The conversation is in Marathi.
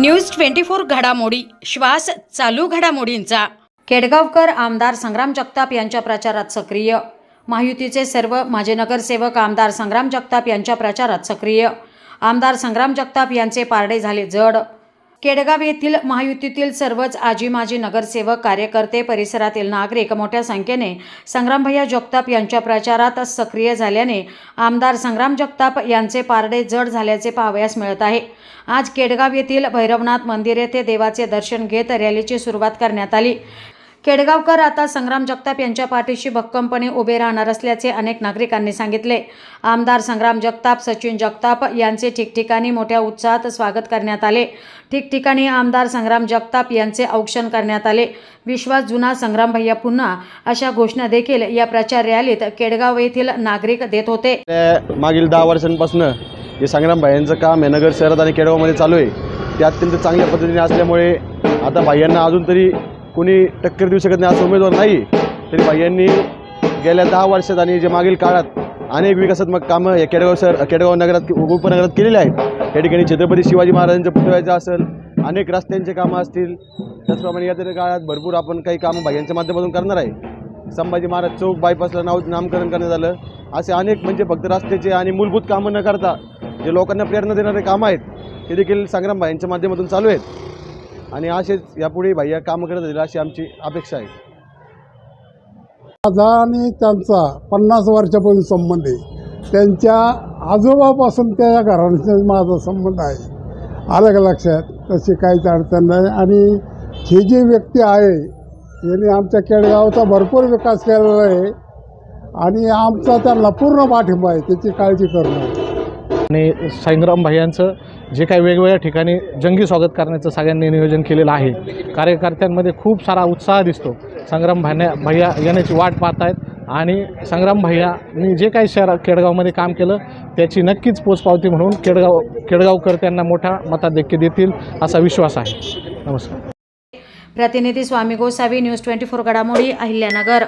न्यूज ट्वेंटी फोर घडामोडी. श्वास चालू घडामोडींचा. केडगावकर आमदार संग्राम जगताप यांच्या प्रचारात सक्रिय. महायुतीचे सर्व माजी नगरसेवक आमदार संग्राम जगताप यांच्या प्रचारात सक्रिय. आमदार संग्राम जगताप यांचे पारडे झाले जड. केडगाव येथील महायुतीतील सर्वच आजी माजी नगरसेवक कार्यकर्ते परिसरातील नागरिक मोठ्या संख्येने संग्रामभैया जगताप यांच्या प्रचारात सक्रिय झाल्याने आमदार संग्राम जगताप यांचे पारडे जड झाल्याचे पाहावयास मिळत आहे. आज केडगाव येथील भैरवनाथ मंदिर येथे देवाचे दर्शन घेत रॅलीची सुरुवात करण्यात आली. केडगावकर आता संग्राम जगताप यांच्या पाठीशी भक्कमपणे उभे राहणार असल्याचे अनेक नागरिकांनी सांगितले. आमदार संग्राम जगताप सचिन जगताप यांचे ठिकठिकाणी मोठ्या उत्साहात स्वागत करण्यात आले. ठिकठिकाणी आमदार संग्राम जगताप यांचे औक्षण करण्यात आले. विश्वास जुना संग्राम भैया पुन्हा अशा घोषणा देखील या प्रचार रॅलीत केडगाव येथील नागरिक देत होते. मागील दहा वर्षांपासून हे संग्राम भाईंचं काम आहे नगर शहरात आणि केडगावमध्ये चालू आहे ते अत्यंत चांगल्या पद्धतीने असल्यामुळे आता भाईयांना अजून तरी कोणी टक्कर देऊ शकत नाही असं उमेदवार नाही. तरी यांनी गेल्या दहा वर्षात आणि जे मागील काळात अनेक विकासात्मक कामं या केडगाव सर केडगाव नगरात उपनगरात केलेली आहेत. या ठिकाणी छत्रपती शिवाजी महाराजांच्या पुतळ्याचं असेल अनेक रस्त्यांचे कामं असतील त्याचप्रमाणे या तरी काळात भरपूर आपण काही कामं भाग्यांच्या माध्यमातून करणार आहे. संभाजी महाराज चौक बायपासला नाव नामकरण करण्यात आलं. असे अनेक म्हणजे फक्त रस्त्याचे आणि मूलभूत कामं न करता जे लोकांना प्रेरणा देणारे कामं आहेत ते देखील संग्राम भाईंच्या माध्यमातून चालू आहेत. आणि असेच यापुढे भैया कामं करत राहील अशी आमची अपेक्षा आहे. माझा आणि त्यांचा पन्नास वर्षापूर्वी संबंध आहे. त्यांच्या आजोबापासून त्या घराण्याचा माझा संबंध आहे. आलं का लक्षात? तशी काहीच अडचण नाही. आणि ही जी व्यक्ती आहे यांनी आमच्या केळगावचा भरपूर विकास केलेला आहे. आणि आमचा त्यांना पूर्ण पाठिंबा आहे त्याची काळजी करणं आणि संग्राम भैयांचं जे काही वेगवेगळ्या ठिकाणी जंगी स्वागत करण्याचं सगळ्यांनी नियोजन केलेलं आहे. कार्यकर्त्यांमध्ये खूप सारा उत्साह दिसतो. संग्राम भाण्या भैया येण्याची वाट पाहत आहेत आणि संग्राम भैयानी जे काही शहरा केडगावमध्ये काम केलं त्याची नक्कीच पोचपावती म्हणून केडगाव केडगावकर त्यांना मोठा मताधिक्य देतील असा विश्वास आहे. नमस्कार. प्रतिनिधी Swami Gosavi news twenty four घडामोडी अहिल्यानगर.